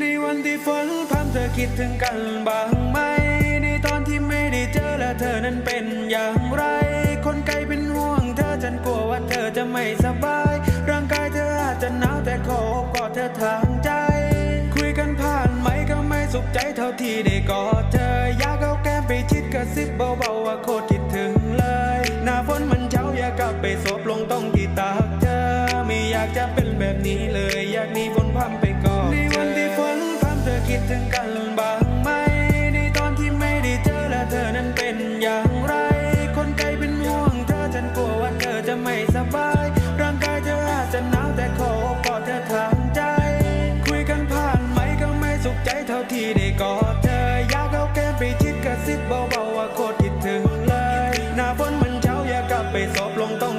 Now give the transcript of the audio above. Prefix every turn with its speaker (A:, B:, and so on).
A: ในวันที่ฝนพรำเธอคิดถึงกันบ้างไหม ในตอนที่ไม่ได้เจอและเธอนั้นเป็นอย่างไร คนไกลเป็นห่วงเธอฉันกลัวว่าเธอจะไม่สบาย ร่างกายเธออาจจะหนาวแต่ขอกอดเธอทางใจ คุยกันผ่านไหมก็ไม่สุขใจเท่าที่ได้กอดเธอ อยากเอาแก้มไปชิดกระซิบเบาๆว่าโคตรคิดถึงเลย หน้าฝนมันเช้าอยากกลับไปสบลงต้องที่ตากเธอ ไม่อยากจะเป็นแบบนี้เลย อยากหนีฝนพรำไป เท่าที่ได้กอดเธอ อยากเอาแก้มไปชิดกระซิบเบาๆว่าโคตรคิดถึงเลย หน้าฝนมันเช้าอยากกลับไปสอบลงต้อง